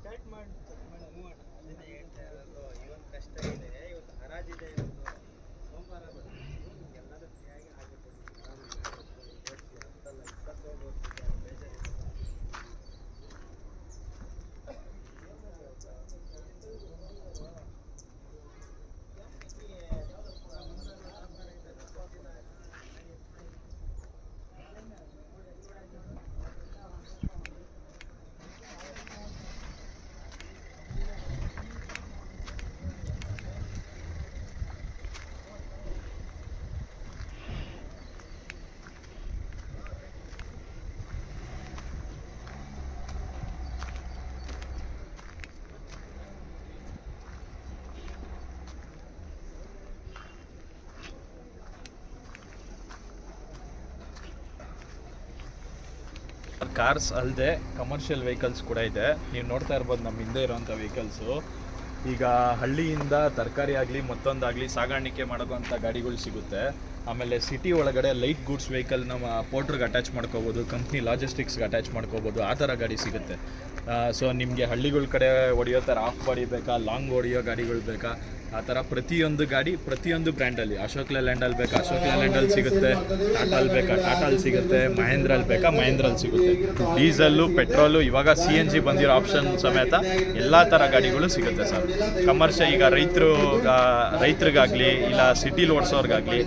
Start ಮಾಡಿ madam ಮೂವಣ್ಣ ಅಲ್ಲಿಂದ ಹೇಳ್ತಾ ಇರೋದು, ಇವತ್ತು ಕಷ್ಟ ಇದೆ, ಇವತ್ತು ಹರಾಜಿದೆ, ಇವತ್ತು ಸೋಮವಾರ ಬರುತ್ತೆ ಕಾರ್ಸ್ ಅಲ್ಲದೆ ಕಮರ್ಷಿಯಲ್ ವೆಹಿಕಲ್ಸ್ ಕೂಡ ಇದೆ. ನೀವು ನೋಡ್ತಾ ಇರ್ಬೋದು ನಮ್ಮ ಹಿಂದೆ ಇರೋವಂಥ ವೆಹಿಕಲ್ಸು ಈಗ ಹಳ್ಳಿಯಿಂದ ತರಕಾರಿ ಆಗಲಿ, ಮತ್ತೊಂದಾಗಲಿ ಸಾಗಾಣಿಕೆ ಮಾಡೋಂಥ ಗಾಡಿಗಳು ಸಿಗುತ್ತೆ. ಆಮೇಲೆ ಸಿಟಿ ಒಳಗಡೆ ಲೈಟ್ ಗೂಡ್ಸ್ ವೆಹಿಕಲ್ ನಮ್ಮ ಪೋರ್ಟ್ರಿಗೆ ಅಟ್ಯಾಚ್ ಮಾಡ್ಕೋಬೋದು ಕಂಪ್ನಿ ಲಾಜಿಸ್ಟಿಕ್ಸ್ಗೆ ಅಟ್ಯಾಚ್ ಮಾಡ್ಕೋಬೋದು, ಆ ಥರ ಗಾಡಿ ಸಿಗುತ್ತೆ. ಸೊ ನಿಮಗೆ ಹಳ್ಳಿಗಳ ಕಡೆ ಹೊಡೆಯೋ ಥರ ಆಫ್ ಬಾಡಿ ಬೇಕಾ ಲಾಂಗ್ ಹೊಡೆಯೋ ಗಾಡಿಗಳು ಬೇಕಾ? ಆ ಥರ ಪ್ರತಿಯೊಂದು ಗಾಡಿ, ಪ್ರತಿಯೊಂದು ಬ್ರ್ಯಾಂಡಲ್ಲಿ. ಅಶೋಕ್ ಲ್ಯಾಂಡಲ್ಲಿ ಬೇಕಾ? ಅಶೋಕ್ ಲ್ಯಾಂಡಲ್ಲಿ ಸಿಗುತ್ತೆ. ಟಾಟಾಲ್ ಬೇಕಾ? ಟಾಟಾಲ್ ಸಿಗುತ್ತೆ. ಮಹೇಂದ್ರಲ್ಲಿ ಬೇಕಾ? ಮಹೇಂದ್ರಲ್ಲಿ ಸಿಗುತ್ತೆ. ಡೀಸೆಲ್ಲು, ಪೆಟ್ರೋಲು, ಇವಾಗ ಸಿ ಎನ್ ಜಿ ಬಂದಿರೋ ಆಪ್ಷನ್ ಸಮೇತ ಎಲ್ಲ ಥರ ಗಾಡಿಗಳು ಸಿಗುತ್ತೆ ಸರ್. ಕಮರ್ಷಿಯಲ್ ಈಗ ರೈತರು ರೈತರಿಗಾಗಲಿ, ಇಲ್ಲ ಸಿಟಿಲಿ ಓಡಿಸೋರ್ಗಾಗಲಿ,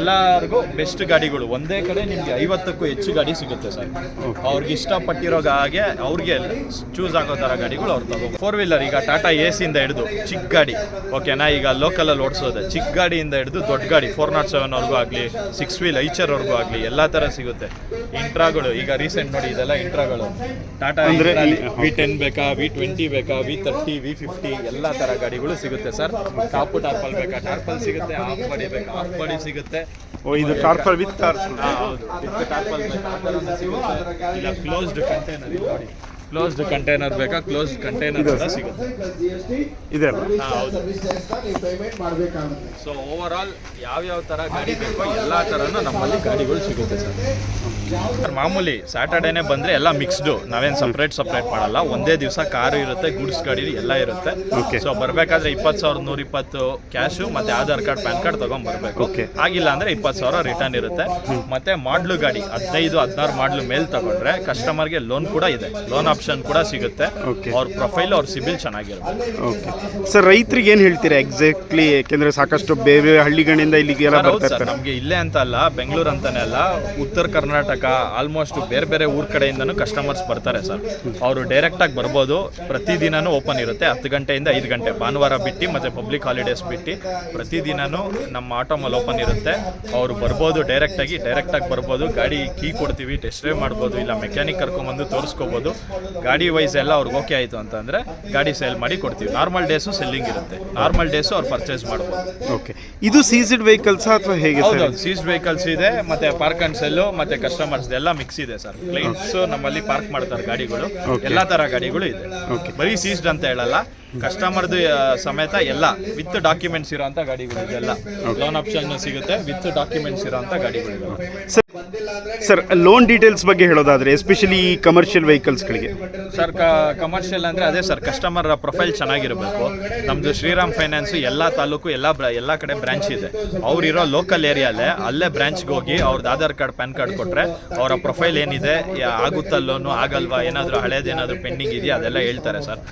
ಎಲ್ಲರಿಗೂ ಬೆಸ್ಟ್ ಗಾಡಿಗಳು. ಒಂದೇ ಕಡೆ ನಿಮಗೆ ಐವತ್ತಕ್ಕೂ ಹೆಚ್ಚು ಗಾಡಿ ಸಿಗುತ್ತೆ ಸರ್. ಅವ್ರಿಗೆ ಇಷ್ಟಪಟ್ಟಿರೋ ಹಾಗೆ ಅವ್ರಿಗೆ ಚೂಸ್ ಆಗೋ ಥರ ಗಾಡಿಗಳು ಅವ್ರು ತಗೋ ಫೋರ್ ವೀಲರ್ ಈಗ ಟಾಟಾ ಎ ಸಿಯಿಂದ ಹಿಡಿದು ಚಿಕ್ಕ ಗಾಡಿ. ಓಕೆನಾ ಈಗ ಲೋಕಲಲ್ಲಿ ಓಡಿಸೋದೆ. ಚಿಕ್ಕ ಗಾಡಿಯಿಂದ ಹಿಡಿದು ದೊಡ್ಡ ಗಾಡಿ ಫೋರ್ ನಾಟ್ ಸೆವೆನ್ವರೆಗೂ ಆಗಲಿ ಸಿಕ್ಸ್ ವೀಲ್ ಐಚರ್ವರೆಗೂ ಆಗಲಿ ಎಲ್ಲ ಥರ ಸಿಗುತ್ತೆ. ಇಂಟ್ರಾಗಳು ಈಗ ರೀಸೆಂಟ್ ನೋಡಿ ಇದೆಲ್ಲ ಇಂಟ್ರಾಗಳು ಟಾಟಾ ವಿ ಟೆನ್ ಬೇಕಾ ವಿ ಟ್ವೆಂಟಿ ಬೇಕಾ ವಿ ತರ್ಟಿ ವಿ ಫಿಫ್ಟಿ ಎಲ್ಲ ಥರ ಗಾಡಿಗಳು ಸಿಗುತ್ತೆ ಸರ್. ಟಾಪು ಟಾರ್ಪಲ್ ಬೇಕಾ ಟಾರ್ಪಲ್ ಸಿಗುತ್ತೆ ಆಫ್ ಬಾಡಿ ಬೇಕಾ ಆಫ್ ಬಾಡಿ ಸಿಗುತ್ತೆ. ಓ ಇದು ಟಾರ್ಪಲ್ ವಿತ್ ಟಾರ್ಪಲ್ ಹೌದು. ವಿತ್ ಟಾರ್ಪಲ್ ಬೇಕಾ ಸಿಗುತ್ತೆ. ಇಲ್ಲ ಕ್ಲೋಸ್ಡ್ ಕಂಟೈನರ್ ನೋಡಿ. ಕ್ಲೋಸ್ಡ್ ಕಂಟೈನರ್ ಬೇಕಾ? ಕ್ಲೋಸ್ಡ್ ಕಂಟೈನರ್ ಸಿಗುತ್ತೆ. ಇದೆ ಸೊ ಓವರ್ ಆಲ್ ಯಾವ್ಯಾವ ಥರ ಗಾಡಿ ಬೇಕೋ ಎಲ್ಲ ಥರನೂ ನಮ್ಮಲ್ಲಿ ಗಾಡಿಗಳು ಸಿಗುತ್ತೆ ಸರ್. ಮಾಮೂಲಿ ಸ್ಯಾಟರ್ಡೇನೆ ಬಂದರೆ ಎಲ್ಲ ಮಿಕ್ಸ್ಡು ನಾವೇನು ಸಪ್ರೇಟ್ ಸಪ್ರೇಟ್ ಮಾಡಲ್ಲ. ಒಂದೇ ದಿವಸ ಕಾರು ಇರುತ್ತೆ ಗುಡ್ಸ್ ಗಾಡಿ ಎಲ್ಲ ಇರುತ್ತೆ. ಓಕೆ ಸೊ ಬರಬೇಕಾದ್ರೆ ಇಪ್ಪತ್ತು ಸಾವಿರದ ನೂರ ಇಪ್ಪತ್ತು ಕ್ಯಾಶು ಮತ್ತು ಆಧಾರ್ ಕಾರ್ಡ್ ಪ್ಯಾನ್ ಕಾರ್ಡ್ ತೊಗೊಂಬರ್ಬೇಕು. ಓಕೆ ಆಗಿಲ್ಲ ಅಂದರೆ ಇಪ್ಪತ್ತು ಸಾವಿರ ರಿಟರ್ನ್ ಇರುತ್ತೆ. ಮತ್ತೆ ಮಾಡ್ಲು ಗಾಡಿ ಹದಿನೈದು ಹದಿನಾರು ಮಾಡ್ಲು ಮೇಲೆ ತಗೊಂಡ್ರೆ ಕಸ್ಟಮರ್ಗೆ ಲೋನ್ ಕೂಡ ಇದೆ. ಲೋನ್ ಆಪ್ಷನ್ ಕೂಡ ಸಿಗುತ್ತೆ. ಅವ್ರ ಪ್ರೊಫೈಲ್ ಅವ್ರ ಸಿಬಿಲ್ ಚೆನ್ನಾಗಿರುತ್ತೆ. ಓಕೆ ಸರ್ ರೈತರಿಗೆ ಏನು ಹೇಳ್ತೀರಾ ಎಕ್ಸಾಕ್ಟ್ಲಿ ಯಾಕೆಂದರೆ ಸಾಕಷ್ಟು ಬೇರೆ ಹಳ್ಳಿಗಳಿಂದ ಇಲ್ಲಿಗೆ ಎಲ್ಲ ಬರ್ತಾರೆ ಬರ್ತಾ ಸರ್ ಇರ್ತಾರೆ. ನಮಗೆ ಇಲ್ಲೇ ಅಂತ ಅಲ್ಲ ಬೆಂಗಳೂರು ಅಂತಾನೆ ಅಲ್ಲ ಉತ್ತರ ಕರ್ನಾಟಕ ಆಲ್ಮೋಸ್ಟ್ ಬೇರೆ ಬೇರೆ ಊರ ಕಡೆಯಿಂದನೂ ಕಸ್ಟಮರ್ಸ್ ಬರ್ತಾರೆ ಸರ್ ಅವರು ಡೈರೆಕ್ಟಾಗಿ ಬರ್ಬೋದು. ಪ್ರತಿದಿನನೂ ಓಪನ್ ಇರುತ್ತೆ. ಹತ್ತು ಗಂಟೆಯಿಂದ ಐದು ಗಂಟೆ. ಭಾನುವಾರ ಬಿಟ್ಟು ಮತ್ತು ಪಬ್ಲಿಕ್ ಹಾಲಿಡೇಸ್ ಬಿಟ್ಟು ಪ್ರತಿದಿನನೂ ನಮ್ಮ ಆಟೋಮಲ್ಲಿ ಓಪನ್ ಇರುತ್ತೆ. ಅವರು ಬರ್ಬೋದು ಡೈರೆಕ್ಟಾಗಿ ಡೈರೆಕ್ಟಾಗಿ ಬರ್ಬೋದು. ಗಾಡಿ ಕೀ ಕೊಡ್ತೀವಿ ಟೆಸ್ಟ್ ಡ್ರೈವ್ ಮಾಡ್ಬೋದು ಇಲ್ಲ ಮೆಕ್ಯಾನಿಕ್ ಕರ್ಕೊಂಬಂದು ತೋರಿಸ್ಕೋಬೋದು. ಗಾಡಿ ವೈಸ್ ಎಲ್ಲ ಅವ್ರಿಗೆ ಓಕೆ ಆಯಿತು ಅಂತಂದರೆ ಗಾಡಿ ಸೇಲ್ ಮಾಡಿ ಕೊಡ್ತೀವಿ. ನಾರ್ಮಲ್ ಡೇಸು ಸೆಲ್ಲಿಂಗ್ ಇರುತ್ತೆ. ನಾರ್ಮಲ್ ಡೇಸು ಅವ್ರು ಪರ್ಚೇಸ್ ಮಾಡ್ಬೋದು. ಓಕೆ ಇದು ಸೀಸೆಡ್ ವೆಹಿಕಲ್ಸ್ ಅಥವಾ ಹೇಗೆ ಸರ್? ಸೀಸ್ಡ್ ಸೀಸ್ ವೆಹಿಕಲ್ಸ್ ಇದೆ ಮತ್ತೆ ಪಾರ್ಕ್ ಅಂಡ್ ಸೆಲ್ಲು ಮತ್ತೆ ಕಸ್ಟಮರ್ಸ್ ಎಲ್ಲ ಮಿಕ್ಸ್ ಇದೆ ಸರ್. ಕ್ಲೈಂಟ್ಸು ನಮ್ಮಲ್ಲಿ ಪಾರ್ಕ್ ಮಾಡ್ತಾರೆ ಗಾಡಿಗಳು. ಎಲ್ಲಾ ತರ ಗಾಡಿಗಳು ಇದೆ. ಬರೀ ಸೀಸ್ಡ್ ಅಂತ ಹೇಳಲ್ಲ. ಕಸ್ಟಮರ್ದು ಸಮೇತ ಎಲ್ಲ. ವಿತ್ ಡಾಕ್ಯುಮೆಂಟ್ಸ್ ಇರೋಂಥ ಗಾಡಿಗಳು ಇದೆಲ್ಲ. ಲೋನ್ ಆಪ್ಷನ್ ಸಿಗುತ್ತೆ ವಿತ್ ಡಾಕ್ಯುಮೆಂಟ್ಸ್ ಇರೋಂಥ ಗಾಡಿಗಳು ಸರ್ ಸರ್ ಲೋನ್ ಡೀಟೇಲ್ಸ್ ಬಗ್ಗೆ ಹೇಳೋದಾದ್ರೆ ಎಸ್ಪೆಷಲಿ ಕಮರ್ಷಿಯಲ್ ವೆಹಿಕಲ್ಸ್ಗಳಿಗೆ ಸರ್ ಕಮರ್ಷಿಯಲ್ ಅಂದ್ರೆ ಅದೇ ಸರ್ ಕಸ್ಟಮರ್ ಪ್ರೊಫೈಲ್ ಚೆನ್ನಾಗಿರಬೇಕು. ನಮ್ಮದು ಶ್ರೀರಾಮ್ ಫೈನಾನ್ಸ್ ಎಲ್ಲಾ ತಾಲೂಕು ಎಲ್ಲ ಎಲ್ಲ ಕಡೆ ಬ್ರಾಂಚ್ ಇದೆ. ಅವರಿರೋ ಲೋಕಲ್ ಏರಿಯಾಲೆ ಅಲ್ಲೇ ಬ್ರ್ಯಾಂಚ್ಗೆ ಹೋಗಿ ಅವ್ರದ್ದು ಆಧಾರ್ ಕಾರ್ಡ್ ಪ್ಯಾನ್ ಕಾರ್ಡ್ ಕೊಟ್ರೆ ಅವರ ಪ್ರೊಫೈಲ್ ಏನಿದೆ ಆಗುತ್ತಾ ಲೋನು ಆಗಲ್ವಾ ಏನಾದರೂ ಹಳೇದೇನಾದರೂ ಪೆಂಡಿಂಗ್ ಇದೆಯಾ ಅದೆಲ್ಲ ಹೇಳ್ತಾರೆ ಸರ್.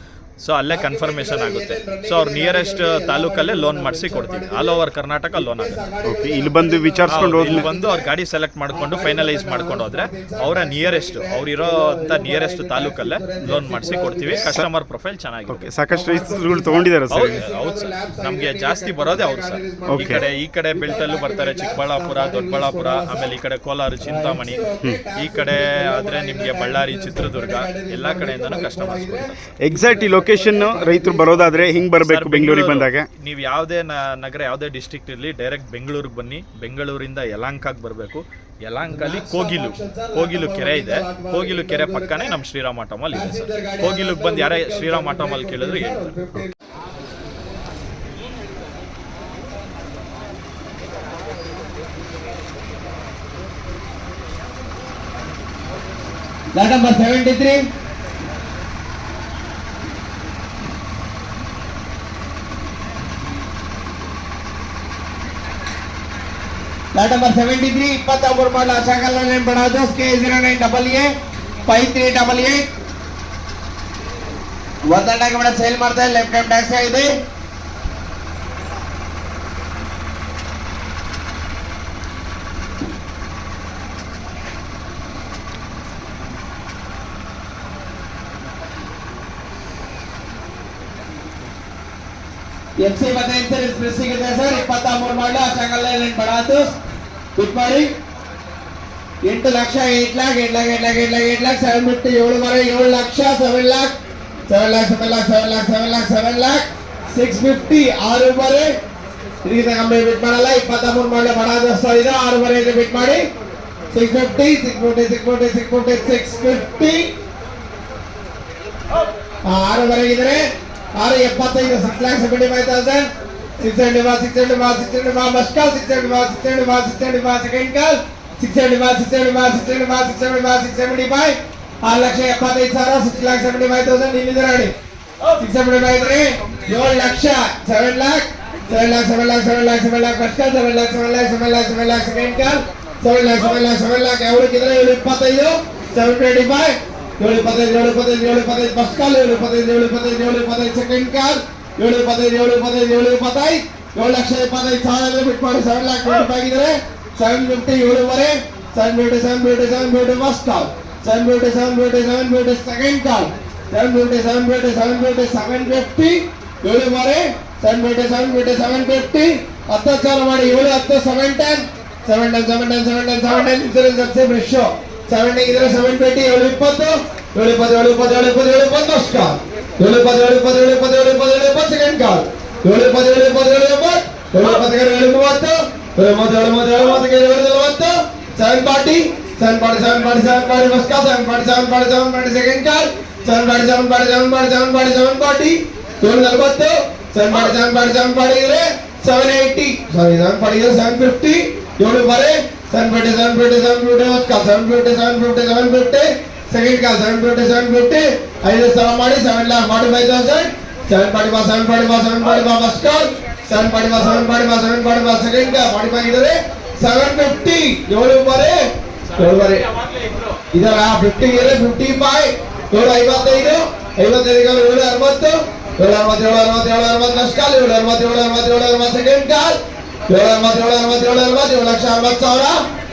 ಸೊ ಅಲ್ಲೇ ಕನ್ಫರ್ಮೇಷನ್ ಆಗುತ್ತೆ. ಸೊ ಅವ್ರು ನಿಯರೆಸ್ಟ್ ತಾಲೂಕಲ್ಲೇ ಲೋನ್ ಮಾಡಿಸಿ ಕೊಡ್ತೀವಿ. ಆಲ್ ಓವರ್ ಕರ್ನಾಟಕ ಲೋನ್ ಆಗುತ್ತೆ. ಓಕೆ ಇಲ್ಲಿ ಬಂದು ವಿಚಾರಿಸ್ಕೊಂಡು ಹೌದು, ಇಲ್ಲಿ ಬಂದು ಅವ್ರ ಗಾಡಿ ಸೆಲೆಕ್ಟ್ ಮಾಡ್ಕೊಂಡು ಫೈನಲೈಸ್ ಮಾಡ್ಕೊಂಡು ಹೋದ್ರೆ ಅವರ ನಿಯರೆಸ್ಟ್ ಅವ್ರಿರೋ ಅಂತ ನಿಯರೆಸ್ಟ್ ತಾಲೂಕಲ್ಲೇ ಲೋನ್ ಮಾಡಿಸಿ ಕೊಡ್ತೀವಿ. ಕಸ್ಟಮರ್ ಪ್ರೊಫೈಲ್ ಚೆನ್ನಾಗಿದೆ. ಓಕೆ ಸಾಕಷ್ಟು ರೈತರುಗಳು ತೊಗೊಂಡಿದ್ದಾರೆ ಸರ್ ಹೌದು ಹೌದು ಸರ್ ನಮಗೆ ಜಾಸ್ತಿ ಬರೋದೇ ಅವ್ರು ಸರ್ ಈ Okay. ಕಡೆ ಈ ಕಡೆ ಬೆಲ್ಟಲ್ಲೂ ಬರ್ತಾರೆ ಚಿಕ್ಕಬಳ್ಳಾಪುರ ದೊಡ್ಡಬಳ್ಳಾಪುರ ಆಮೇಲೆ ಈ ಕಡೆ ಕೋಲಾರ ಚಿಂತಾಮಣಿ. ಈ ಕಡೆ ಆದ್ರೆ ನಿಮಗೆ ಬಳ್ಳಾರಿ ಚಿತ್ರದುರ್ಗ ಎಲ್ಲಾ ಕಡೆಯಿಂದನೂ ಕಸ್ಟಮರ್ಸ್ ಬರ್ತಾರೆ. ಎಕ್ಸಾಕ್ಟ್ ಈ ಲೊಕೇಶನ್ ರೈತರು ಬರೋದಾದ್ರೆ ಹಿಂಗ್ ಬರಬೇಕು ಬೆಂಗಳೂರಿಗೆ ಬಂದಾಗ. ನೀವು ಯಾವುದೇ ನಗರ ಯಾವುದೇ ಡಿಸ್ಟ್ರಿಕ್ಟ್ ಇರಲಿ ಡೈರೆಕ್ಟ್ ಬೆಂಗಳೂರಿಗೆ ಬನ್ನಿ. ಬೆಂಗಳೂರಿಂದ ಯಲಾಂಕಾಗ್ ಬರಬೇಕು. ಯಲಾಂಕಲ್ಲಿ ಕೋಗಿಲು ಕೋಗಿಲು ಕೆರೆ ಇದೆ. ಕೋಗಿಲು ಕೆರೆ ಪಕ್ಕನೇ ನಮ್ಮ ಶ್ರೀರಾಮ ಆಟೋಮಲ್ ಇದೆ ಸರ್. ಕೋಗಿಲುಗೆ ಬಂದು ಯಾರೇ ಶ್ರೀರಾಮ್ ಆಟೋಮಲ್ ಕೇಳಿದ್ರು ಹೇಳ್ತಾರೆ. Seventy number seventy-three. Seventy three ಇಪ್ಪತ್ತೊಂಬರು ಮಾಡಲ line ಬಣಾದು K zero nine double A, five three double eight ಒಂದೆರಡಾಗಿ madam, sale ಮಾಡ್ತಾ ಲೆಫ್ಟ್ ಹ್ಯಾಂಡ್ ಟ್ಯಾಕ್ಸ್ ಆಗಿದೆ ಎಫ್ ಸಿ ಮತ್ತೆ ಇನ್ಸೂರೆನ್ಸ್ ಫ್ರೀ ಸಿಗುತ್ತೆ ಸರ್. ಇಪ್ಪತ್ತ ಮೂರು ಮಾಡಲು ಚಂಗಲ್ಲೇ ಲೈನ್ ಬಣಾದು ಬಿಟ್ ಮಾಡಿ ಎಂಟು lakh eight lakh eight lakh eight lakh eight lakh eight lakh seven fifty ಏಳುವರೆ ಏಳು lakh seven lakh seven lakh seven lakh seven lakh seven lakh seven lakh six fifty ಆರು ಮರೆ. ಇದಕ್ಕಿಂತ ಕಮ್ಮಿ ಬಿಟ್ ಮಾಡಲ್ಲ. ಇಪ್ಪತ್ತ ಮೂರು ಮಾಡಲು ಬಡ ದೋಸ್ತ ಇದೆ. ಇದ್ರೆ ಬಿಟ್ ಮಾಡಿ. Six fifty six fifty six fifty six fifty six fifty ಆರು ಬರೆಗಿದ್ರೆ ಆರು ಎಪ್ಪತ್ತೈದು six lakh seventy five thousand six seventy five six seventy five six seventy five first call six seventy five six seventy five six seventy five second call six seventy five six seventy five six seventy five six seventy five six seventy five ಆರು ಲಕ್ಷ ಎಪ್ಪತ್ತೈದು ಸಾವಿರ six lakh seventy five thousand ಇಲ್ಲಿದೆ ನೋಡಿ six seventy five ಇದ್ರೆ ಏಳು lakh seven lakh seven lakh seven lakh seven lakh seven lakh first call seven lakh seven lakh seven lakh seven lakh second call seven lakh seven lakh seven lakh ಯಾವ್ದಕ್ಕಿದ್ರೆ ಏಳು ಇಪ್ಪತ್ತೈದು seven twenty five ಏಳು ಇಪ್ಪತ್ತೈದು ಏಳು ಇಪ್ಪತ್ತೈದು ಏಳು ಇಪ್ಪತ್ತೈದು first call ಏಳು ಇಪ್ಪತ್ತೈದು ಏಳು ಇಪ್ಪತ್ತೈದು ಏಳು ಇಪ್ಪತ್ತೈದು ಸೆಕೆಂಡ್ ಕಾಲ್ ಏಳು ಇಪ್ಪತ್ತೈದು ಏಳು ಇಪ್ಪತ್ತೈದು ಏಳು ಇಪ್ಪತ್ತೈದು ಏಳು ಲಕ್ಷ ಇಪ್ಪತ್ತೈದು ಸಾವಿರ ಬಿಟ್ಟು ಮಾಡಿ ಸೆವೆನ್ ಲ್ಯಾಕ್ ಟ್ವೆಂಟಿ ಫೈವ್ ಇದ್ರೆ ಸೆವೆನ್ ಫಿಫ್ಟಿ ಏಳುವರೆ seven beauty seven beauty seven beauty first call seven beauty seven beauty seven beauty second call seven beauty seven beauty seven beauty seven fifty ಏಳುವರೆ seven beauty seven beauty seven fifty ಹತ್ತು ಸಾವಿರ ಮಾಡಿ ಏಳು ಹತ್ತು seven ten seven ten seven ten seven ten seven ten insurance ಅಪ್ಸೆ ಬ್ರಿಶ್ seven ಇದ್ರೆ seven twenty ಏಳು ಇಪ್ಪತ್ತು ಏಳು ಇಪ್ಪತ್ತು ಏಳು ಇಪ್ಪತ್ತು ಏಳು ಇಪ್ಪತ್ತು ಏಳು ಇಪ್ಪತ್ತು ಫಸ್ಟ್ ಕಾಲ್ ಏಳು ಇಪ್ಪತ್ತು ಏಳು ಇಪ್ಪತ್ತು ಏಳು ಇಪ್ಪತ್ತು ಏಳು ಇಪ್ಪತ್ತು ಏಳು ಇಪ್ಪತ್ತು ಸೆಕೆಂಡ್ ಕಾಲ್ ಏಳು ಇಪ್ಪತ್ತು ಏಳು ಇಪ್ಪತ್ತು ಏಳು ಇಪ್ಪತ್ತು ಏಳು ಇಪ್ಪತ್ತು ಏಳು ಮೂವತ್ತು ಏಳು ಮೂವತ್ತು ಏಳು ಮೂವತ್ತು ಏಳು ಮೂವತ್ತು ಏಳು ನಲವತ್ತು seven forty seven forty seven forty seven forty first call seven forty seven forty seven forty second call seven forty seven forty seven forty seven forty seven forty ಏಳು ನಲವತ್ತು seven forty seven forty seven forty ಇದ್ರೆ seven eighty sorry seven forty ಇದ್ರೆ seven fifty ಏಳು ಬರೆ seven fifty seven fifty seven fifty first call seven fifty seven fifty seven fifty second call seven fifty seven fifty ಐದು ಸಾವಿರ ಮಾಡಿ seven lakh forty five thousand seven forty five seven forty five seven forty five first call seven forty five seven forty five seven forty five second call forty five ಇದ್ರೆ seven fifty ಏಳುವರೆ ಏಳುವರೆ ಇದರ fifty ಇದೆ fifty five ಏಳು ಐವತ್ತೈದು ಐವತ್ತೈದು ಕಾಲ ಏಳು ಅರವತ್ತು ಏಳು ಅರವತ್ತೇಳು ಅರವತ್ತೇಳು ಅರವತ್ತು ಲಕ್ಷ ಕಾಲ ಏಳು ಅರವತ್ತೇಳು ಅರವತ್ತೇಳು ಅರವತ್ತು ಸೆಕೆಂಡ್ ಕಾಲ್ ಏಳು ಅರವತ್ತೇಳು ಅರವತ್ತೇಳು ಅರವತ್ತು ಏಳು ಲಕ್ಷ ಅರವತ್ತು ಸಾವಿರ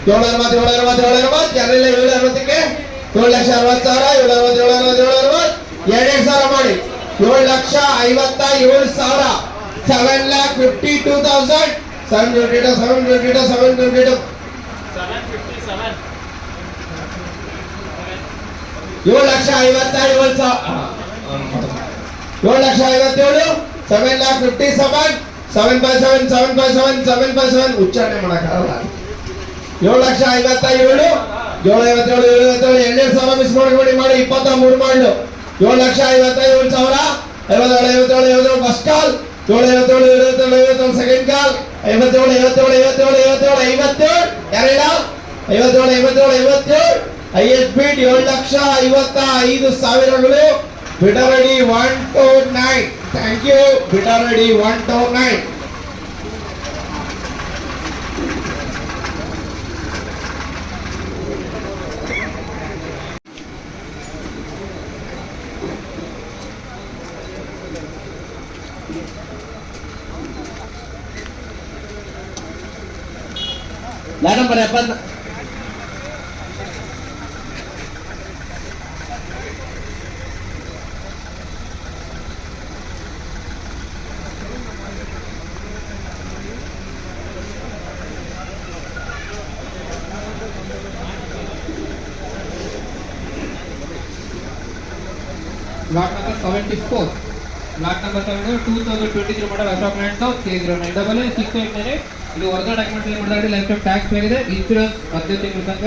ಏಳು ಅರವತ್ತೇಳು ಅರವತ್ತೇಳು ಅರವತ್ತು ಯಾರೆಲ್ಲ ಏಳು ಅರವತ್ತಕ್ಕೆ ಏಳು ಲಕ್ಷ ಅರವತ್ತು ಸಾವಿರ ಏಳು ಅರವತ್ತೇಳು ಅರವತ್ತೇಳು ಅರವತ್ತು ಎರಡೆರಡು ಸಾವಿರ ಮಾಡಿ ಏಳು ಲಕ್ಷ ಐವತ್ತ ಏಳು ಸಾವಿರ seven lakh fifty two thousand seven twenty two seven twenty two seven twenty two ಏಳು ಲಕ್ಷ ಐವತ್ತ ಏಳು ಸಾವಿರ ಏಳು ಲಕ್ಷ ಐವತ್ತೇಳು, seven lakh fifty seven seven by seven seven by seven seven by seven ಉಚ್ಚಾರಣೆ ಮಾಡೋಕ್ಕಾಗಲ್ಲ ಏಳು ಲಕ್ಷ ಐವತ್ತ ಏಳು ಏಳು ಐವತ್ತೇಳು ಏಳು ಐವತ್ತೇಳು ಎರಡೆರಡು ಸಾವಿರ ಮಿಸ್ ಮಾಡ್ಕೊಬೇಡಿ ಮಾಡಿ ಇಪ್ಪತ್ತ ಮೂರು ಮಾಡ್ಲು. ಏಳು ಲಕ್ಷ ಐವತ್ತ ಏಳು ಸಾವಿರ. ಐವತ್ತೇಳು ಐವತ್ತೇಳು ಐವತ್ತೇಳು ಫಸ್ಟ್ ಕಾಲ್ ಏಳು ಐವತ್ತೇಳು ಐವತ್ತೇಳು ಐವತ್ತೇಳು ಸೆಕೆಂಡ್ ಕಾಲ್ ಐವತ್ತೇಳು ಐವತ್ತೇಳು ಐವತ್ತೇಳು ಐವತ್ತೇಳು ಐವತ್ತೇಳು. ಎರಡ ಐವತ್ತೇಳು ಐವತ್ತೇಳು ಐವತ್ತೇಳು. ಎಸ್ ಬಿಡ್ ಏಳು ಲಕ್ಷ ಐವತ್ತ ಐದು ಸಾವಿರಗಳು. ಬಿಡರಡಿ one two nine thank you ಬಿಡರಡಿ one two nine lot number ಎಪ್ಪತ್ತ Lot number 74. Lot number 74, 2023 model six eight K0988 ಇದು ಹೊರಗಡೆ ಡಾಕ್ಯುಮೆಂಟ್ಸ್ ಏನು ಮಾಡಿದ್ರೆ ಲೈಫ್ ಟೈಮ್ ಟ್ಯಾಕ್ಸ್ ಆಗಿದೆ ಇನ್ಶೂರೆನ್ಸ್ ಹದಿನೈದು ತಿಂಗಳ ತನಕ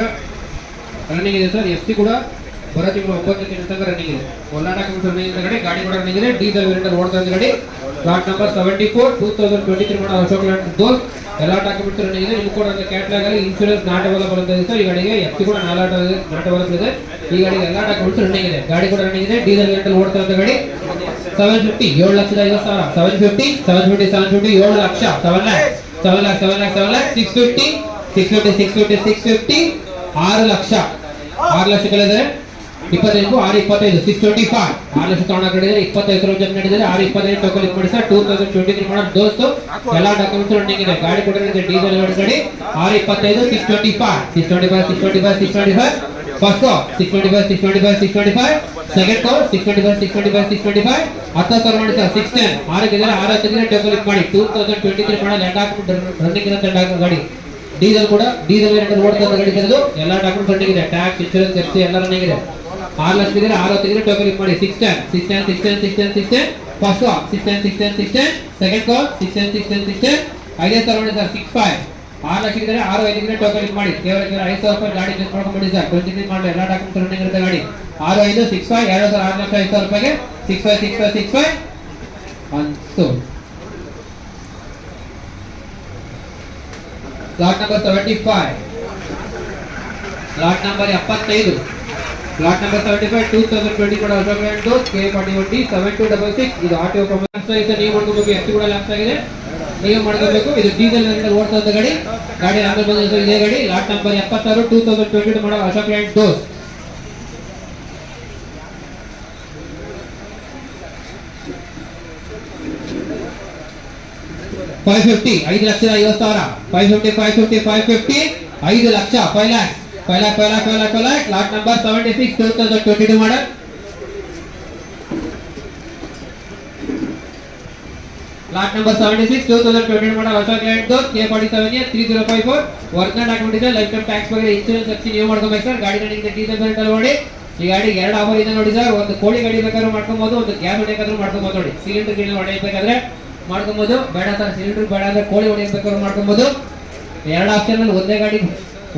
ರನ್ನಿಂಗ್ ಇದೆ ಸರ್ ಎಫ್ ಸಿ ಕೂಡ ಬರೋ ತಿಂಗಳು ಒಂಬತ್ತು ತಿಂಗಳ ತನಕ ರನ್ನಿಂಗ್ ಇದೆ. ಎಲ್ಲ ಡಾಕ್ಯುಮೆಂಟ್ಸ್ ರನ್ನಿಂಗ್ ಇದೆ ಗಾಡಿ ಕೂಡ ರನ್ನಿಂಗ್ ಇದೆ. ಡೀಸೆಲ್ ವೇರಿಯಂಟ್ ಓಡ್ತಾ ಇದೆ ಗಾಡಿ. Lot number seventy four two thousand twenty three model Ashok Leyland Dost ಎಲ್ಲ ಡಾಕ್ಯುಮೆಂಟ್ಸ್ ರನ್ನಿಂಗ್ ಇದೆ. ನಿಮ್ಗೆ ಕೂಡ ಕ್ಯಾಟ್ಲಾಗ್ ಅಲ್ಲಿ ಇನ್ಶೂರೆನ್ಸ್ ನಾಟ್ ಅವೈಲಬಲ್ ಸರ್ ಈ ಗಾಡಿಗೆ ಎಫ್ ಸಿ ಕೂಡ ನಾಲ್ಕು ನಾಟ್ ಅವೈಲಬಲ್ ಇದೆ. ಈ ಗಾಡಿ ಎಲ್ಲ ಡಾಕ್ಯುಮೆಂಟ್ಸ್ ರನ್ನಿಂಗ್ ಇದೆ. ಗಾಡಿ ಕೂಡ ರನ್ನಿಂಗ್ ಇದೆ. ಡೀಸೆಲ್ ವೇರಿಯಂಟ್ ಓಡ್ತಾ ಇರೋ ಗಾಡಿ. ಸೆವೆನ್ ಫಿಫ್ಟಿ ಏಳು ಲಕ್ಷದ ಐವತ್ತು ಸಾವಿರ. Seven fifty seven fifty seven fifty ಏಳು lakh. Seven lakh seven lakh seven lakh seven lakh six fifty six fifty six fifty six fifty ಆರು ಲಕ್ಷ. ಆರು ಲಕ್ಷ ಕಳೆದರೆ ಇಪ್ಪತ್ತೈದು, ಆರು ಇಪ್ಪತ್ತೈದು ಸಿಕ್ಸ್ ಟ್ವೆಂಟಿ ಫೈವ್ ಆರು ಲಕ್ಷ ತಗೊಂಡ ಕಡಿದ್ರೆ ಇಪ್ಪತ್ತೈದು ಸಾವಿರ ಜನ ನಡೆದಿದೆ ಆರು ಇಪ್ಪತ್ತೈದು ಟೋಕನ್ ಇದು sir two thousand twenty three model Dost. ಎಲ್ಲ ಡಾಕ್ಯುಮೆಂಟ್ಸ್ ರನ್ನಿಂಗ್ ಇದೆ. ಗಾಡಿ ಕೂಡ ಡೀಸೆಲ್ ಗಾಡಿ ಆರು ಇಪ್ಪತ್ತೈದು six twenty five six twenty five six twenty five six twenty five first call six twenty five six twenty five six twenty five second call six twenty five six twenty five six twenty five ಹತ್ತು ಸಾವಿರ ಮಾಡಿ sir six ten ಆರಕ್ಕೆ ಇದ್ದಾರೆ ಆರು ಹತ್ತಿದ್ರೆ double ಮಾಡಿ two thousand twenty three ಮಾಡೋ ಎಲ್ಲ ಡಾಕ್ಯುಮೆಂಟ್ ರನ್ನಿಂಗ್ ಇರುತ್ತೆ ಗಾಡಿ. ಡೀಸೆಲ್ ಕೂಡ ಡೀಸೆಲ್ ಎರಡು ಓಡ್ತಾ ಇರೋ ಗಾಡಿ ಇರೋದು ಎಲ್ಲ ಡಾಕ್ಯುಮೆಂಟ್ ರನ್ನಿಂಗ್ ಇದೆ. ಟ್ಯಾಕ್ಸ್ ಇನ್ಶೂರೆನ್ಸ್ ಎಫ್ ಸಿ ಎಲ್ಲ ರನ್ನಿಂಗ್ ಇದೆ. ಆರು ಲಕ್ಷ ಇದ್ರೆ ಆರು ಹತ್ತಿದ್ರೆ ಡಬಲ್ ಮಾಡಿ. Six ten six ten six ten six ten six ten first six ten six ten six ten second call six ten six ten six ten ಐದೇ ಸಾವಿರ ಮಾಡಿ ಸರ್ ಸಿಕ್ಸ್ ಫೈವ್ ಆರು ಲಕ್ಷ ಇದ್ರೆ ಆರು ಐದಿದ್ರೆ ಟೋಕನ್ ಇದು ಮಾಡಿ. ಕೇವಲ ಕೇವಲ ಐದು ಸಾವಿರ ರೂಪಾಯಿ ಗಾಡಿ ಚೆಕ್ ಮಾಡ್ಕೊಂಡ್ಬಿಡಿ ಸರ್. ಟ್ವೆಂಟಿ ತ್ರೀ ಮಾಡಲಿ ಎಲ್ಲ ಡಾಕ್ಯುಮೆಂಟ್ ರನ್ನಿಂಗ್ ಇರುತ್ತೆ ಗಾಡಿ. ಆರು, ಐದು ಸಿಕ್ಸ್ ಫೈವ್ ಎರಡು ಸಾವಿರ, ಆರು ಲಕ್ಷ, ಐದು ಸಾವಿರ ರೂಪಾಯಿಗೆ six five six five six five ಅನ್ಸು lot number seventy five lot number ಎಪ್ಪತ್ತೈದು. Lot number seventy five two thousand twenty ಕೂಡ two K forty one T seven two double six ಇದು ಆಟೋ ಪ್ರೊಮೋಷನ್ ನೀವು ಮಾಡ್ಕೋಬೇಕು ಎಫ್ ಕೂಡ lapse ಆಗಿದೆ. ನೀವು ಮಾಡ್ಕೋಬೇಕು. ಇದು ಡೀಸೆಲ್ ಓಡ್ತಾ ಇದ್ದ ಗಾಡಿ. ಗಾಡಿ ಆಂಧ್ರ ಇದೇ ಗಾಡಿ. ಲಾಟ್ ನಂಬರ್ ಎಪ್ಪತ್ತಾರು ಟೂ ತೌಸಂಡ್ ಟ್ವೆಂಟಿ ಟು ಮಾಡೋ ಅಶೋಕ್ ಲ್ಯಾಂಡ್ ಡೋಸ್ ಫೈವ್ ಫಿಫ್ಟಿ ಐದು ಲಕ್ಷದ ಐವತ್ತು ಸಾವಿರ. Five fifty five fifty five fifty ಐದು lakh. Five lakh five lakh five lakh five lakh five lakh lot number seventy six two thousand twenty two model lot number seventy six two thousand Land door, ಹೊಸ client K forty seven A three zero five four ವರ್ಕ್ನ document ಇದೆ life tax ಬಗ್ಗೆ insurance ಹಚ್ಚಿ ನೀವು ಮಾಡ್ಕೋಬೇಕು sir ಗಾಡಿ ನನಗೆ diesel ಬೇರೆ ನೋಡಿ. ಈ ಗಾಡಿ ಎರಡು ಆಫರ್ ಇದೆ ನೋಡಿ ಸರ್ ಒಂದು ಕೋಳಿ ಗಾಡಿ ಬೇಕಾದ್ರೂ ಮಾಡ್ಕೊಬೋದು ಒಂದು ಗ್ಯಾಸ್ ಹೊಡೆಯಬೇಕಾದ್ರೂ ಮಾಡ್ಕೊಬೋದು ನೋಡಿ. ಸಿಲಿಂಡರ್ ಗಿಡ ಹೊಡೆಯಬೇಕಾದ್ರೆ ಮಾಡ್ಕೊಬೋದು. ಬೇಡ ಸರ್ ಸಿಲಿಂಡರ್ ಬೇಡ ಅಂದ್ರೆ ಕೋಳಿ ಹೊಡೆಯಬೇಕಾದ್ರೂ ಮಾಡ್ಕೊಬೋದು. ಎರಡು ಆಪ್ಷನ್ ಅಲ್ಲಿ ಒಂದೇ ಗಾಡಿ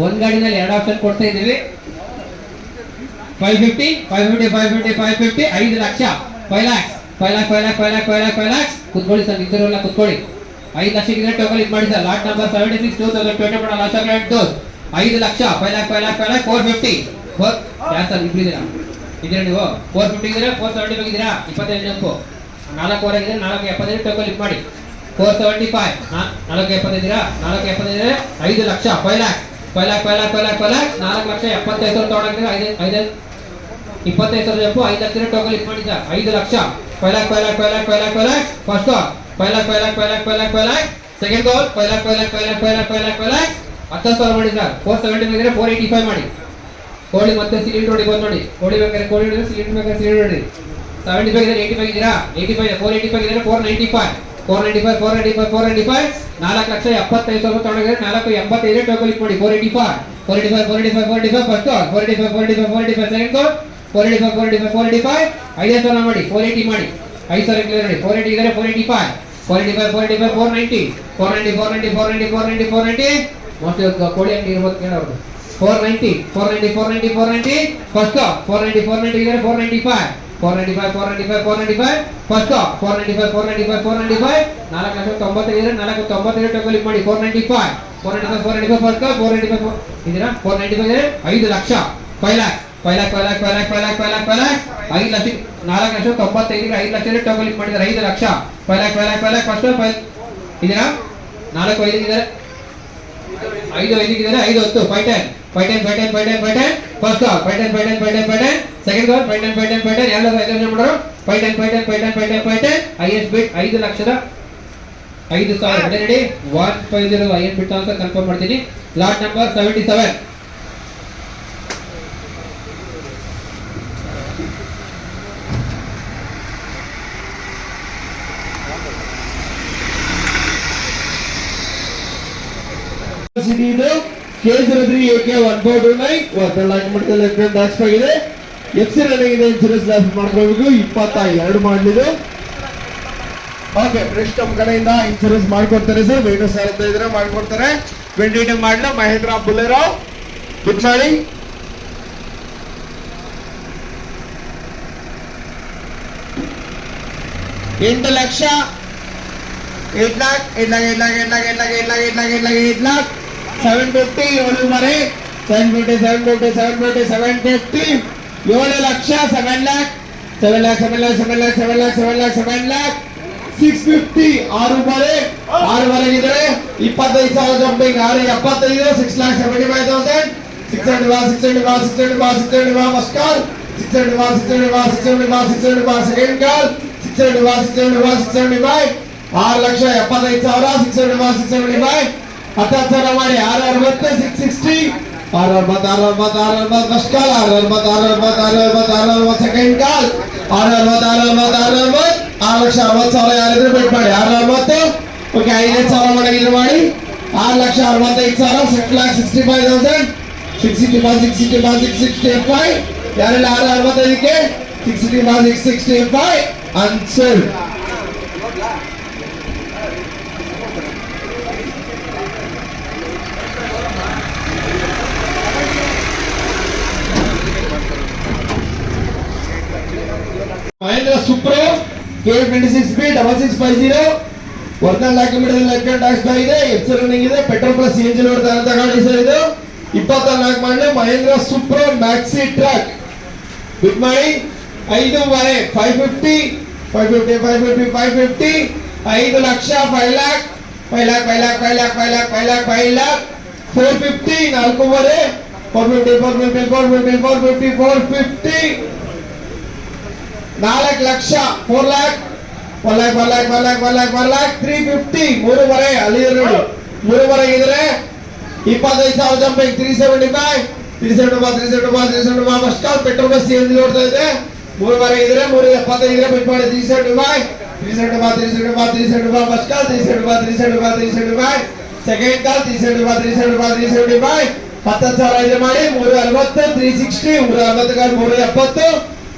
ಒಂದ್ ಗಾಡಿನಲ್ಲಿ ಎರಡು ಆಪ್ಷನ್ ಕೊಡ್ತಾ ಇದ್ದೀವಿ. Five fifty five fifty five fifty five fifty ಐದು lakh five lakhs five lakh five lakh five ಕುತ್ಕೊಳ್ಳಿ ಸರ್ ನಿಂತಿರೋಲ್ಲ ಕುತ್ಕೊಳ್ಳಿ. ಐದು ಲಕ್ಷ ಇದ್ರೆ ಟೋಕಲ್ ಇದು ಮಾಡಿ sir. Lot number seventy six two thousand twenty ಮಾಡೋ ಲಾಸ್ಟ್ ಕ್ಲೈಂಟ್ ಡೋಸ್ ಐದು lakh five lakh five lakh five lakh four fifty four ಯಾರು ಸರ್, ಇಬ್ರು ಇದ್ದೀರಾ? ಇದ್ದೀರಾ ನೀವು? ಫೋರ್ ಫಿಫ್ಟಿ ಇದ್ದೀರಾ? ಫೋರ್ ಸೆವೆಂಟಿ ಫೈವ್ ಇದ್ದೀರಾ? ಇಪ್ಪತ್ತೈದು ಜಂಪು ನಾಲ್ಕುವರೆ ಇದ್ರೆ ನಾಲ್ಕು ಎಪ್ಪತ್ತೈದು ಟೋಕಲ್ ಇದು ಮಾಡಿ. ಫೋರ್ ಸೆವೆಂಟಿ ಫೈವ್ ನಾಲ್ಕು ಎಪ್ಪತ್ತೈದಿರಾ ನಾಲ್ಕು ಎಪ್ಪತ್ತೈದು ಐದು lakh five lakh five lakh five lakh five lakh five lakh ನಾಲ್ಕು ಲಕ್ಷ ಎಪ್ಪತ್ತೈದು ಸಾವಿರ ತೊಗೊಂಡಿದ್ರೆ ಐದು ಐದು ಇಪ್ಪತ್ತೈದು ಸಾವಿರ ಜಂಪು, ಐದು ಲಕ್ಷ ಟೋಕಲ್ ಇದು ಮಾಡಿದ್ದ ಐದು ಲಕ್ಷ. ಫೈವ್ पहिला पहिला पहिला पहिला फर्स्ट ಫೈವ್ पहिला पहिला पहिला पहिला five second ball five lakh five lakh five lakh five lakh five lakh five lakh ಹತ್ತು ಸಾವಿರ ಮಾಡಿ ಸರ್ ಫೋರ್ ಸೆವೆಂಟಿ ಇದ್ರೆ ಫೋರ್ ಏಯ್ಟಿ ಫೈವ್ ಮಾಡಿ ಕೋಳಿ ಮತ್ತೆ ಸಿಲಿಂಡರ್ ಹೊಡಿಬೋದು ನೋಡಿ ಕೋಳಿ ಬೇಕಾದ್ರೆ ಕೋಳಿ ಹೊಡಿದ್ರೆ ಸಿಲಿಂಡರ್ ಬೇಕಾದ್ರೆ ಸಿಲಿಂಡರ್ ಹೊಡಿ ಸೆವೆಂಟಿ ಫೈವ್ ಏಯ್ಟಿ ಫೈವ್ ಇದ್ದೀರಾ eighty five four eighty five ಇದ್ರೆ four ninety five four ninety five four ninety five four ninety five ನಾಲ್ಕು ಲಕ್ಷ ಎಪ್ಪತ್ತೈದು ಸಾವಿರ ತೊಗೊಂಡಿದ್ರೆ ನಾಲ್ಕು ಎಂಬತ್ತೈದು ಟೋಕಲ್ ಮಾಡಿ four eighty five four eighty five four eighty five four eighty five first four eighty five four eighty five four eighty five second four eighty five four eighty five four eighty five ಐದೇ ಸಾವಿರ ಮಾಡಿ four eighty ಮಾಡಿ. ಐದು ಸಾವಿರ clear ಮಾಡಿ. Four eighty ಇದ್ದರೆ four eighty five four eighty five four eighty five four ninety four ninety four ninety four ninety four ninety four ninety mostly ಇವತ್ತು ಕೋಳಿ ಅಂಗಡಿ ಇರ್ಬೋದು ಕೇಳೋರು. Four ninety four ninety four ninety four ninety first four ninety four ninety ಇದ್ದರೆ four ninety five four ninety five four ninety five four ninety five first four ninety five four ninety five four ninety five ನಾಲ್ಕು ಲಕ್ಷ ತೊಂಬತ್ತೈದು ನಾಲ್ಕು ತೊಂಬತ್ತೈದು ಟೋಕಲ್ ಮಾಡಿ four ninety five four ninety five four ninety five first four ninety five ಇದೀರಾ? Four ninety five ಐದು lakh. Five lakh ಕೊಯ್ಲಾಕ್ ಕೊಯ್ಲಾಕ್ ಕೊಯ್ಲಾಕ್ ಕೊಯ್ಲಾಕ್ ಕೊಯ್ಲಾಕ್ ಲ್ಯಾಕ್ ಐದು ಲಕ್ಷ ನಾಲ್ಕು ಲಕ್ಷ ತೊಂಬತ್ತೈದಿಗೆ ಐದು ಲಕ್ಷ ಟೋಕಲಿಂಗ್ ಇದು ಮಾಡಿದ್ರೆ ಐದು ಲಕ್ಷ ಕೊಯ್ಲಾಕ್ ಕೊಯ್ಲಾಕ್ ಕೊಯ್ಲಾಕ್ ಫಸ್ಟ್ ಫೈವ್ ಇದೀರಾ ನಾಲ್ಕು ಐದು ಇದ್ದಾರೆ ಐದು ಐದಿದ್ದಾರೆ ಐದು ಹತ್ತು five ten five ten five ten five ten five ten first five ten five ten five ten five ten second goal five ten five ten five ten ಎರಡು ಐದು ಮಾಡೋರು five ten five ten five ten five ten five ten highest bid ಐದು ಲಕ್ಷದ ಐದು ಸಾವಿರ ready one five zero highest ಬಿಟ್ ಅಂತ confirm ಮಾಡ್ತೀನಿ lot number seventy seven city ಇದು ಕೇಸರದ್ರಿ A K one four two nine ಮಟ್ಟದಲ್ಲಿ ಟ್ಯಾಕ್ಸ್ ಆಗಿದೆ F C running insurance loss ಮಾಡ್ಕೋಬೇಕು ಇಪ್ಪತ್ತ ಎರಡು ಮಾಡಲಿದು. ಓಕೆ ಫ್ರೆಶ್ ನಮ್ಮ ಕಡೆಯಿಂದ ಇನ್ಸೂರೆನ್ಸ್ ಮಾಡ್ಕೊಡ್ತಾರೆ ಸರ್ ವೇಣು ಸರ್ ಅಂತ ಇದ್ರೆ ಮಾಡ್ಕೊಡ್ತಾರೆ. ಟ್ವೆಂಟಿ ಟು ಮಾಡಲ, ಮಹೇಂದ್ರ ಬುಲೆರೋ. ಬುಕ್ ಮಾಡಿ ಎಂಟು ಲಕ್ಷ. ಏಟ್ ಲಾಕ್ ಎಂಟು ಲಾಕ್ ಎಂಟು ಲಾಕ್ ಎಂಟು ಲಾಕ್ ಎಂಟು lakh, eight lakh eight lakh eight lakh. Eight lakh seven fifty ಏಳು ಮರೆ seven fifty seven fifty seven fifty seven fifty ಏಳು lakh seven lakh seven lakh seven lakh seven lakh seven lakh seven lakh seven lakh six fifty ಆರು ಮರೆ ಆರು ಮರೆಗಿದ್ರೆ ಇಪ್ಪತ್ತೈದು ಸಾವಿರ jumping ಆರು ಎಪ್ಪತ್ತೈದು six lakh seventy five thousand six hundred ಬಾ ಸಿಕ್ಸ್ ಹಂಡ್ರೆಡ್ ಬಾ ಸಿಕ್ಸ್ ಹಂಡ್ರೆಡ್ ಬಾ ಸಿಕ್ಸ್ ಹಂಡ್ರೆಡ್ ಬಾ ಫಸ್ಟ್ ಕಾಲ್ ಸಿಕ್ಸ್ ಹಂಡ್ರೆಡ್ ಬಾ ಸಿಕ್ಸ್ ಹಂಡ್ರೆಡ್ ಬಾ ಸಿಕ್ಸ್ ಹಂಡ್ರೆಡ್ ಬಾ ಸಿಕ್ಸ್ ಹಂಡ್ರೆಡ್ ಬಾ ಸೆಕೆಂಡ್ ಕಾಲ್ ಸಿಕ್ಸ್ ಹಂಡ್ರೆಡ್ ಬಾ ಸಿಕ್ಸ್ ಹಂಡ್ರೆಡ್ ಬಾ ಸಿಕ್ಸ್ ಹಂಡ್ರೆಡ್ ಬೈ ಆರು ಲಕ್ಷ ಎಪ್ಪತ್ತೈದು ಸಾವಿರ ಸಿಕ್ಸ್ ಹಂಡ್ರೆಡ್ ಬಾ ಸಿಕ್ಸ್ ಹಂಡ್ರೆಡ್ ಬೈ ಹತ್ತತ್ತು ಸಾವಿರ ಮಾಡಿ ಆರು ಅರವತ್ತು ಸಿಕ್ಸ್ ಸಿಕ್ಸ್ಟಿ ಆರು ಅರವತ್ತು ಆರು ಅರವತ್ತು ಆರು ಅರವತ್ತು ಫಸ್ಟ್ ಕಾಲ್ ಆರು ಅರವತ್ತು ಆರು ಅರವತ್ತು ಆರು ಅರವತ್ತು ಆರು ಅರವತ್ತು ಸೆಕೆಂಡ್ ಕಾಲ್ ಆರು ಅರವತ್ತು ಆರು ಅರವತ್ತು ಆರು ಅರವತ್ತು ಆರು ಲಕ್ಷ ಅರವತ್ತು ಸಾವಿರ ಯಾರಿದ್ರೆ ಬಿಟ್ ಮಾಡಿ ಆರು ಅರವತ್ತು ಓಕೆ ಐದೈದು ಸಾವಿರ ಮಾಡಿದ್ರೆ ಮಾಡಿ ಆರು ಲಕ್ಷ ಅರವತ್ತೈದು ಸಾವಿರ six lakh sixty five thousand six sixty five six sixty five six sixty five ಯಾರೆಲ್ಲ ಆರು ಅರವತ್ತೈದಕ್ಕೆ six sixty five six sixty five unsold Supro K twenty six B double six five zero original document left hand tax ಇದೆ F running ಇದೆ petrol plus C N G ನೋಡ್ತಾ ಅಂತ ಗಾಡಿ sir ಇದು ಇಪ್ಪತ್ನಾಲ್ಕು ಮಾಡಲಿ Mahindra Supro maxi truck bid ಮಾಡಿ ಐದೂವರೆ five fifty five fifty five fifty five fifty ಐದು lakh five lakh five lakh five lakh five lakh five lakh five lakh five lakh four fifty ನಾಲ್ಕೂವರೆ four fifty four fifty four fifty four fifty four fifty ನಾಲ್ಕು lakh four lakh one lakh one lakh one lakh one lakh one lakh three fifty ಮೂರುವರೆ ಅಲ್ಲಿ ನೋಡಿ ಮೂರುವರೆ ಇದ್ರೆ ಇಪ್ಪತ್ತೈದು ಸಾವಿರ jumping three seventy five three seventy five three seventy five three seventy five first call petrol plus G ನೋಡ್ತಾ ಇದೆ ಮೂರುವರೆ ಇದ್ರೆ ಮೂರು ಎಪ್ಪತ್ತೈದು ಬಿಟ್ ಮಾಡಿ three seventy five three seventy five three seventy five three seventy five first call three seventy five three seventy five three seventy five second call three seventy five three seventy five three seventy five ಹತ್ತತ್ತು ಸಾವಿರ ಇದ್ರೆ ಮಾಡಿ ಮೂರು ಅರವತ್ತು three sixty ಮೂರು ಅರವತ್ತು ಕಾಲ್ ಮೂರು ಎಪ್ಪತ್ತು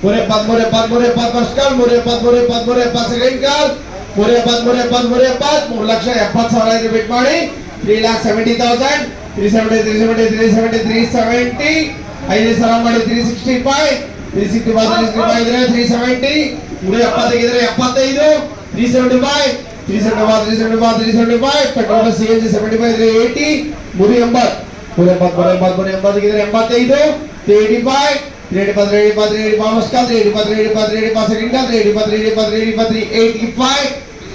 ಮೂರು ಎಪ್ಪತ್ತು ಮೂರು ಎಪ್ಪತ್ತು ಮೂರು ಎಪ್ಪತ್ತು ಫಸ್ಟ್ ಕಾಲ್ ಮೂರು ಎಪ್ಪತ್ತು ಮೂರು ಎಪ್ಪತ್ತು ಮೂರು ಎಪ್ಪತ್ತು ಸೆಕೆಂಡ್ ಕಾಲ್ ಮೂರು ಎಪ್ಪತ್ತು ಮೂರು ಎಪ್ಪತ್ತು ಮೂರು ಎಪ್ಪತ್ತು ಮೂರು ಲಕ್ಷ ಎಪ್ಪತ್ತು ಸಾವಿರ ಇದ್ರೆ ಬಿಟ್ ಮಾಡಿ three lakh seventy thousand three seventy three seventy three seventy three seventy ಐದು ಸಾವಿರ ಮಾಡಿ three sixty five three sixty five three sixty five ಇದ್ರೆ ತ್ರೀ ಸೆವೆಂಟಿ ಮೂರು ಎಪ್ಪತ್ತೈದು ಎಪ್ಪತ್ತೈದು three seventy five three seventy five three seventy five three seventy five petrol C N G seventy five ಇದ್ರೆ eighty ಮೂರು ಎಂಬತ್ತು ಮೂರು ಎಂಬತ್ತು ಮೂರು ಎಂಬತ್ತು ಮೂರು ಎಂಬತ್ತು ಇದ್ರೆ ಎಂಬತ್ತೈದು three eighty five three eighty five three eighty five three eighty five first call three eighty five three eighty five three eighty five second call three eighty five three eighty five three eighty five three eighty five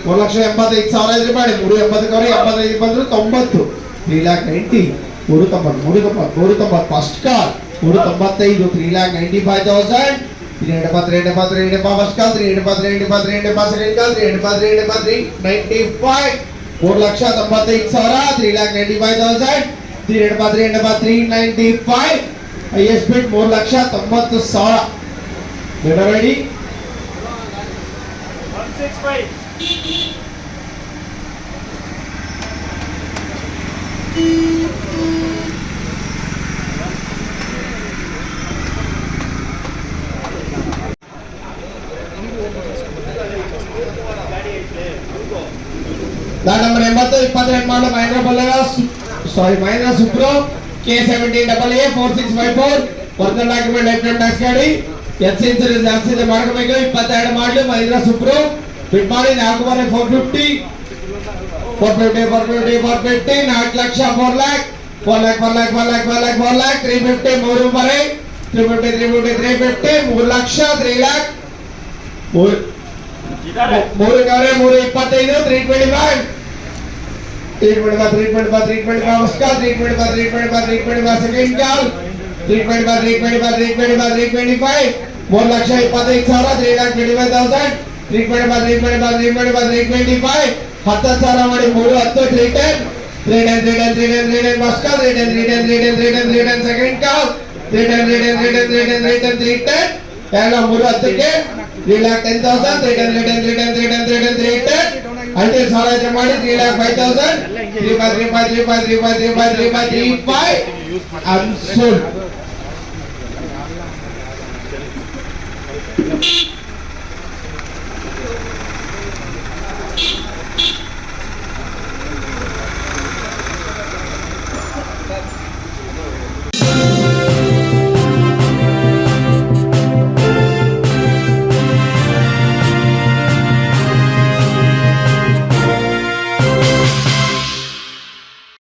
ಒಂದು ಲಕ್ಷ ಎಂಬತ್ತೈದು ಸಾವಿರ ಇದ್ರೆ ಮಾಡಿ ಮೂರು ಎಂಬತ್ತಕ್ಕವರೆ ಎಂಬತ್ತೈದು ಬಂದ್ರು ತೊಂಬತ್ತು ತ್ರೀ ಲ್ಯಾಕ್ ನೈಂಟಿ ಮೂರು ತೊಂಬತ್ತು ಮೂರು ತೊಂಬತ್ತು ಮೂರು ತೊಂಬತ್ತು ಫಸ್ಟ್ ಕಾಲ್ ಮೂರು ತೊಂಬತ್ತೈದು three lakh ninety five thousand three eight five three eight five three eight five first call three eight five three eight five three eight five second call three eight five three eight five three ninety five ಮೂರು ಲಕ್ಷ ತೊಂಬತ್ತೈದು ಸಾವಿರ three lakh ninety five thousand three eight five three eight five three ninety five highest bid ಮೂರು ಲಕ್ಷ ತೊಂಬತ್ತು ಸಾವಿರ. ಬೇಡ ready ದಾಟ್ number ಎಂಬತ್ತು Mahendra ಬಲ್ಲಗ sorry Mahindra Supro K seventeen double A four six five four original document life time tax ಗಾಡಿ F C insurance ಜಾಸ್ತಿ ಇದೆ ಮಾಡ್ಕೋಬೇಕು ಇಪ್ಪತ್ತೆರಡು ಮಾಡಲು ಮಹೇಂದ್ರ ಸುಪ್ರೋ ಫಿಟ್ ಮಾಡಿ ನಾಲ್ಕೂವರೆ four fifty four fifty four fifty four fifty ನಾಲ್ಕು lakh four lakh four lakh four lakh four lakh four lakh four lakh three fifty ಮೂರುವರೆ three fifty three fifty three fifty ಮೂರು ಲಕ್ಷ ತ್ರೀ ಲ್ಯಾಕ್ ಮೂರು ಮೂರು ಕವರೆ ಮೂರು ಇಪ್ಪತ್ತೈದು ತ್ರೀ ಟ್ವೆಂಟಿ ಫೈವ್ ಟ್ರೀಟ್ಮೆಂಟ್ ಬಾ treatment ಬಾ ಟ್ರೀಟ್ಮೆಂಟ್ ಬಾ ಫಸ್ಟ್ ಕಾಲ್ ಟ್ರೀಟ್ಮೆಂಟ್ ಬಾ ಟ್ರೀಟ್ಮೆಂಟ್ ಬಾ ಟ್ರೀಟ್ಮೆಂಟ್ ಬಾ ಸೆಕೆಂಡ್ ಕಾಲ್ ಟ್ರೀಟ್ಮೆಂಟ್ ಬಾ ಟ್ರೀಟ್ಮೆಂಟ್ ಬಾ ಟ್ರೀಟ್ಮೆಂಟ್ ಬಾ ತ್ರೀ ಟ್ವೆಂಟಿ ಫೈವ್ ಮೂರು ಲಕ್ಷ ಇಪ್ಪತ್ತೈದು ಸಾವಿರ three lakh twenty five thousand treatment ಬಾ ಟ್ರೀಟ್ಮೆಂಟ್ ಬಾ ಟ್ರೀಟ್ಮೆಂಟ್ ಬಾ ತ್ರೀ ಟ್ವೆಂಟಿ ಫೈವ್ ಹತ್ತು ಸಾವಿರ ಮಾಡಿ ಮೂರು ಹತ್ತು three ten three ten three ten three ten three ten first call three ten three ten three ten three ten three ten second call three ten three ten three ten three ten three ten three ten ಎಲ್ಲ ಮೂರು ಹತ್ತಕ್ಕೆ three lakh ten thousand three ten three ten three ten three ten three ten three ten hundred ಸಾವಿರ ಇದ್ರೆ ಮಾಡಿ three lakh five thousand three five three five three five three five three five three five three five unsold